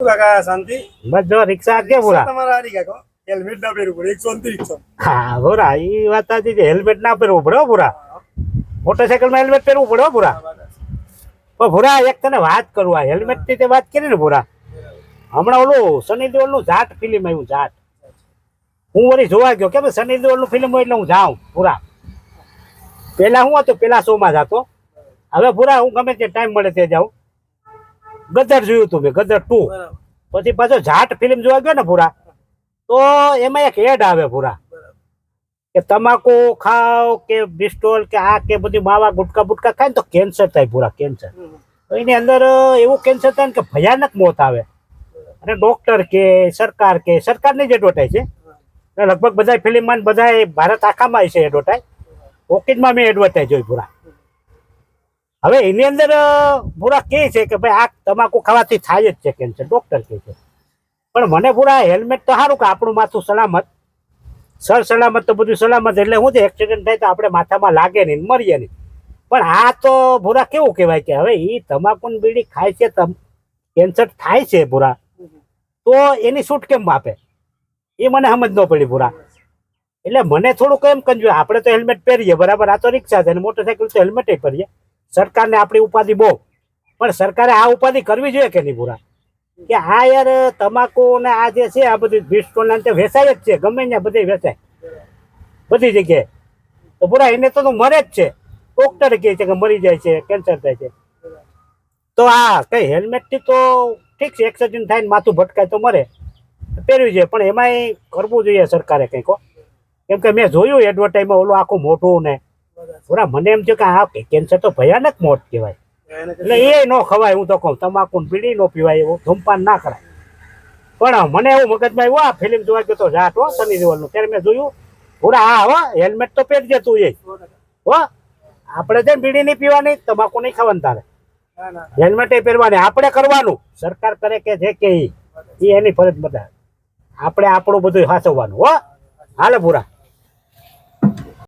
કાકા શાંતિ? બસ જો રિક્ષા કે પૂરા તમારા હારી કાકો? હેલ્મેટ ના પહેરવું પડે એકસો ત્રીસો હા પૂરા એ વાત સાચી છે હેલ્મેટ ના પહેરવું પડે હો મોટરસાયકલમાં હેલ્મેટ પહેરવું પડે પૂરા પણ એક તને વાત કરું આ હેલ્મેટની તે વાત કરી ને પૂરા હમણાં ઓલું સની દેઓલનું જાટ ફિલ્મ આવ્યું જાટ. હું વળી જોવા ગયો કે શનિ સની દેઓલનું ફિલ્મ હોય એટલે હું જાઉં પૂરા પેલા હું હતો પેલા શોમાં જતો હવે પૂરા હું ગમે તે ટાઈમ મળે તે જાઉં. ગદર જોયું તું મેં ગદર ટુ. પછી પાછો જાટ ફિલ્મ જોવા ગયો ને પૂરા તો એમાં એક એડ આવે પૂરા કે તમાકુ ખાવ કે બિસ્ટોલ કે આ કે બધી માવા ગુટકા બુટકા ખાય ને તો કેન્સર થાય પૂરા કેન્સર. તો એની અંદર એવું કેન્સર થાય ને કે ભયાનક મોત આવે. અને ડોક્ટર કે સરકાર કે સરકારની જ એડવર્ટાઈઝ છે. લગભગ બધા ફિલ્મમાં બધા ભારત આખામાં છે એડવર્ટાઈઝ ઓકિડમાં મેં એડવર્ટાઈઝ જોઈ પૂરા હવે એની અંદર પૂરા કહે છે કે ભાઈ આ તમાકુ ખાવાથી થાય જ છે કેન્સર ડોક્ટર કહે છે. પણ મને પૂરા હેલ્મેટ તો સારું કે આપણું માથું સલામત. સર સલામત તો બધું સલામત એટલે શું છે એક્સિડન્ટ થાય તો આપણે માથામાં લાગે નહીં, મરીએ નહીં. પણ આ તો ભૂરા કેવું કહેવાય કે હવે એ તમાકુની બીડી ખાય છે, તમ, કેન્સર થાય છે ભૂરા. તો એની છૂટ કેમ આપે? એ મને સમજ ન પડી ભૂરા. એટલે મને થોડુંક એમ કંજ્યું આપણે તો હેલ્મેટ પહેરીએ, બરાબર? આ તો રિક્ષા છે અને મોટરસાઇકલ તો હેલ્મેટ પહેરીએ. સરકારને આપણી ઉપાધિ બહુ. પણ સરકારે આ ઉપાધિ કરવી જોઈએ કે નહીં પૂરા કે આ યાર તમાકુ ને આ જે છે, આ બધી બિસ્ટોલ તે વેચાય જ છે, ગમે ત્યાં બધી વેચાય. બધી જગ્યાએ. તો પૂરા એને તો મરે જ છે. ડોક્ટર કહે છે કે મરી જાય છે, કેન્સર થાય છે. તો આ કઈ હેલ્મેટથી તો ઠીક છે, એક્સિડન્ટ થાય ને માથું ભટકાય તો મરે. પહેર્યું છે પણ એમાંય કરવું જોઈએ સરકારે કંઈક કેમ કે મેં જોયું એડવર્ટાઈઝમાં ઓલું આખું મોટું ને પૂરા મને એમ થયું કે આ કેન્સર તો ભયાનક મોત કહેવાય. એટલે એ ન ખવાય હું તો કહું તમાકુ પીડી નો પીવાય એવું ધૂમપાન ના કરાય. પણ મને એવું મગજમાં આવ્યું આ ફિલ્મ જોવા ગયો તો જાટ હો સની દેવલનું ત્યારે મેં જોયું પૂરા હા હો હેલ્મેટ તો પહેરજે તું એ હો આપણે છે ને બીડી નહીં પીવાની તમાકુ નહીં ખાવાનું તારે. હેલ્મેટ પહેરવાની આપણે કરવાનું. સરકાર કરે કે જે કે એ એની ફરજ બતાવે આપણે આપણું બધું સાચવવાનું હો. હાલે પૂરા